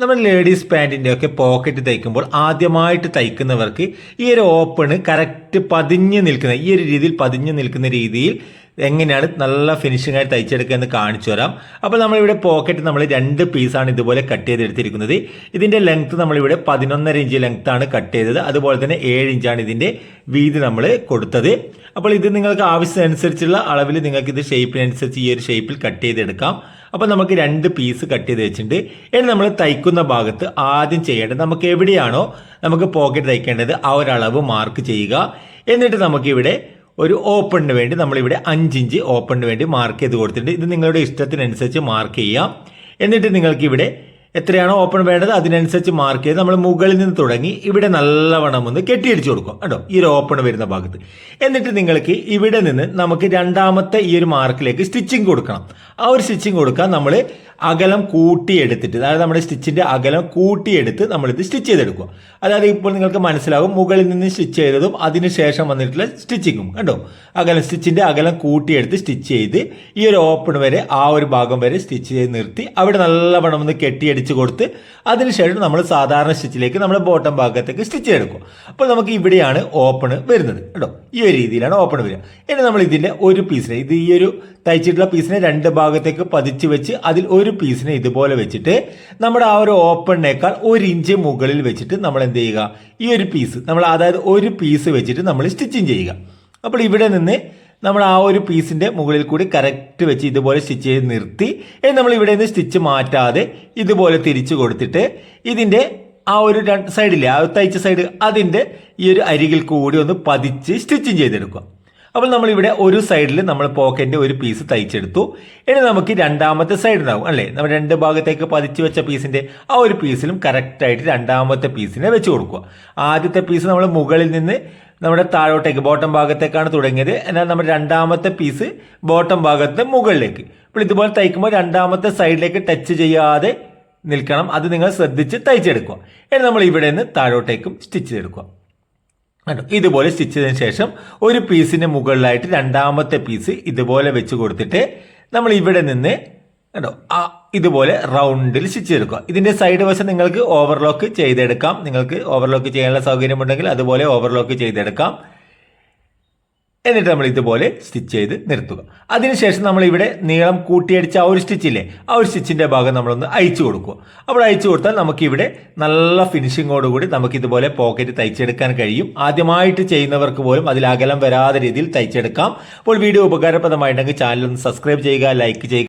നമ്മൾ ലേഡീസ് പാന്റിന്റെ ഒക്കെ പോക്കറ്റ് തയ്ക്കുമ്പോൾ ആദ്യമായിട്ട് തയ്ക്കുന്നവർക്ക് ഈ ഒരു ഓപ്പണ് കറക്റ്റ് പതിഞ്ഞ് നിൽക്കുന്ന ഈ ഒരു രീതിയിൽ പതിഞ്ഞ് നിൽക്കുന്ന രീതിയിൽ എങ്ങനെയാണ് നല്ല ഫിനിഷിംഗ് ആയിട്ട് തയ്ച്ചെടുക്കുക എന്ന് കാണിച്ചു തരാം. അപ്പോൾ നമ്മളിവിടെ പോക്കറ്റ് നമ്മൾ രണ്ട് പീസാണ് ഇതുപോലെ കട്ട് ചെയ്തെടുത്തിരിക്കുന്നത്. ഇതിന്റെ ലെങ്ത്ത് നമ്മളിവിടെ പതിനൊന്നര ഇഞ്ച് ലെങ്ത് ആണ് കട്ട് ചെയ്തത്. അതുപോലെ തന്നെ ഏഴ് ഇഞ്ചാണ് ഇതിന്റെ വീതി നമ്മൾ കൊടുത്തത്. അപ്പോൾ ഇത് നിങ്ങൾക്ക് ആവശ്യത്തിനനുസരിച്ചുള്ള അളവിൽ നിങ്ങൾക്ക് ഇത് ഷേപ്പിനനുസരിച്ച് ഈ ഒരു ഷേപ്പിൽ കട്ട് ചെയ്തെടുക്കാം. അപ്പോൾ നമുക്ക് രണ്ട് പീസ് കട്ട് ചെയ്ത് വെച്ചിട്ടുണ്ട്. ഇനി നമ്മൾ തയ്ക്കുന്ന ഭാഗത്ത് ആദ്യം ചെയ്യേണ്ടത് നമുക്ക് എവിടെയാണോ നമുക്ക് പോക്കറ്റ് തയ്ക്കേണ്ടത് ആ ഒരളവ് മാർക്ക് ചെയ്യുക. എന്നിട്ട് നമുക്കിവിടെ ഒരു ഓപ്പണിന് വേണ്ടി നമ്മളിവിടെ അഞ്ചിഞ്ച് ഓപ്പണിന് വേണ്ടി മാർക്ക് ചെയ്ത് കൊടുത്തിട്ടുണ്ട്. ഇത് നിങ്ങളുടെ ഇഷ്ടത്തിനനുസരിച്ച് മാർക്ക് ചെയ്യാം. എന്നിട്ട് നിങ്ങൾക്ക് ഇവിടെ എത്രയാണോ ഓപ്പൺ വേണ്ടത് അതിനനുസരിച്ച് മാർക്ക് ചെയ്ത് നമ്മൾ മുകളിൽ നിന്ന് തുടങ്ങി ഇവിടെ നല്ലവണ്ണം ഒന്ന് കെട്ടിയടിച്ചു കൊടുക്കും. കേട്ടോ ഈ ഒരു ഓപ്പൺ വരുന്ന ഭാഗത്ത്. എന്നിട്ട് നിങ്ങൾക്ക് ഇവിടെ നിന്ന് നമുക്ക് രണ്ടാമത്തെ ഈ ഒരു മാർക്കിലേക്ക് സ്റ്റിച്ചിങ് കൊടുക്കണം. ആ ഒരു സ്റ്റിച്ചിങ് കൊടുക്കാൻ നമ്മൾ അകലം കൂട്ടിയെടുത്തിട്ട് അതായത് നമ്മുടെ സ്റ്റിച്ചിന്റെ അകലം കൂട്ടിയെടുത്ത് നമ്മളിത് സ്റ്റിച്ച് ചെയ്തെടുക്കുക. അതായത് ഇപ്പോൾ നിങ്ങൾക്ക് മനസ്സിലാകും മുകളിൽ നിന്ന് സ്റ്റിച്ച് ചെയ്തതും അതിനുശേഷം വന്നിട്ടുള്ള സ്റ്റിച്ചിങ്ങും കണ്ടോ? അകലം സ്റ്റിച്ചിന്റെ അകലം കൂട്ടിയെടുത്ത് സ്റ്റിച്ച് ചെയ്ത് ഈ ഒരു ഓപ്പൺ വരെ ആ ഒരു ഭാഗം വരെ സ്റ്റിച്ച് ചെയ്ത് നിർത്തി അവിടെ നല്ലവണ്ണം ഒന്ന് കെട്ടിയടിച്ച് കൊടുത്ത് അതിനുശേഷം നമ്മൾ സാധാരണ സ്റ്റിച്ചിലേക്ക് നമ്മൾ ബോട്ടം ഭാഗത്തേക്ക് സ്റ്റിച്ച് എടുക്കും. അപ്പോൾ നമുക്ക് ഇവിടെയാണ് ഓപ്പൺ വരുന്നത് കേട്ടോ. ഈ ഒരു രീതിയിലാണ് ഓപ്പൺ വരിക. ഇനി നമ്മൾ ഇതിന്റെ ഒരു പീസിനെ ഇത് ഈ ഒരു തയ്ച്ചിട്ടുള്ള പീസിനെ രണ്ട് ഭാഗത്തേക്ക് പതിച്ച് വെച്ച് അതിൽ ഒരു പീസിനെ ഇതുപോലെ വെച്ചിട്ട് നമ്മുടെ ആ ഒരു ഓപ്പണിനേക്കാൾ ഒരു ഇഞ്ച് മുകളിൽ വെച്ചിട്ട് നമ്മൾ എന്ത് ചെയ്യുക? ഈ ഒരു പീസ് നമ്മൾ അതായത് ഒരു പീസ് വെച്ചിട്ട് നമ്മൾ സ്റ്റിച്ചിങ് ചെയ്യുക. അപ്പോൾ ഇവിടെ നിന്ന് നമ്മൾ ആ ഒരു പീസിന്റെ മുകളിൽ കൂടി കറക്റ്റ് വെച്ച് ഇതുപോലെ സ്റ്റിച്ച് ചെയ്ത് നിർത്തി. ഇനി നമ്മൾ ഇവിടെ നിന്ന് സ്റ്റിച്ച് മാറ്റാതെ ഇതുപോലെ തിരിച്ചു കൊടുത്തിട്ട് ഇതിന്റെ ആ ഒരു സൈഡില്ലേ ആ തയ്ച്ച സൈഡ് അതിന്റെ ഈ ഒരു അരികിൽ കൂടി ഒന്ന് പതിച്ച് സ്റ്റിച്ചിങ് ചെയ്തെടുക്കുക. അപ്പോൾ നമ്മൾ ഇവിടെ ഒരു സൈഡിൽ നമ്മൾ പോക്കറ്റിന്റെ ഒരു പീസ് തയ്ച്ചെടുത്തു. ഇനി നമുക്ക് രണ്ടാമത്തെ സൈഡ് ഉണ്ടാവും അല്ലേ? നമ്മൾ രണ്ട് ഭാഗത്തേക്ക് പതിച്ചു വെച്ച പീസിന്റെ ആ ഒരു പീസിലും കറക്റ്റായിട്ട് രണ്ടാമത്തെ പീസിനെ വെച്ച് കൊടുക്കുക. ആദ്യത്തെ പീസ് നമ്മൾ മുകളിൽ നിന്ന് നമ്മുടെ താഴോട്ടേക്ക് ബോട്ടം ഭാഗത്തേക്കാണ് തുടങ്ങിയത്. എന്നാൽ നമ്മൾ രണ്ടാമത്തെ പീസ് ബോട്ടം ഭാഗത്ത് മുകളിലേക്ക്. അപ്പോൾ ഇതുപോലെ തയ്ക്കുമ്പോൾ രണ്ടാമത്തെ സൈഡിലേക്ക് ടച്ച് ചെയ്യാതെ നിൽക്കണം. അത് നിങ്ങൾ ശ്രദ്ധിച്ച് തയ്ച്ചെടുക്കുക. ഇനി നമ്മൾ ഇവിടെ നിന്ന് താഴോട്ടേക്കും സ്റ്റിച്ച് ചെയ്തെടുക്കുക. കണ്ടോ. ഇതുപോലെ സ്റ്റിച്ച് ശേഷം ഒരു പീസിന് മുകളിലായിട്ട് രണ്ടാമത്തെ പീസ് ഇതുപോലെ വെച്ച് കൊടുത്തിട്ട് നമ്മൾ ഇവിടെ നിന്ന് കണ്ടോ ആ ഇതുപോലെ റൗണ്ടിൽ സ്റ്റിച്ച് എടുക്കുക. ഇതിന്റെ സൈഡ് വശം നിങ്ങൾക്ക് ഓവർലോക്ക് ചെയ്തെടുക്കാം. നിങ്ങൾക്ക് ഓവർലോക്ക് ചെയ്യാനുള്ള സൗകര്യമുണ്ടെങ്കിൽ അതുപോലെ ഓവർലോക്ക് ചെയ്തെടുക്കാം. എന്നിട്ട് നമ്മൾ ഇതുപോലെ സ്റ്റിച്ച് ചെയ്ത് നിർത്തുക. അതിനുശേഷം നമ്മൾ ഇവിടെ നീളം കൂട്ടിയടിച്ച ആ ഒരു സ്റ്റിച്ചില്ലേ ആ ഒരു സ്റ്റിച്ചിന്റെ ഭാഗം നമ്മളൊന്ന് അയച്ചു കൊടുക്കുക. അപ്പോൾ അയച്ചു കൊടുത്താൽ നമുക്കിവിടെ നല്ല ഫിനിഷിങ്ങോടുകൂടി നമുക്ക് ഇതുപോലെ പോക്കറ്റ് തയ്ച്ചെടുക്കാൻ കഴിയും. ആദ്യമായിട്ട് ചെയ്യുന്നവർക്ക് പോലും അതിൽ അകലം വരാതെ രീതിയിൽ തയ്ച്ചെടുക്കാം. അപ്പോൾ വീഡിയോ ഉപകാരപ്രദമായിട്ടുണ്ടെങ്കിൽ ചാനൽ ഒന്ന് സബ്സ്ക്രൈബ് ചെയ്യുക ലൈക്ക് ചെയ്യുക.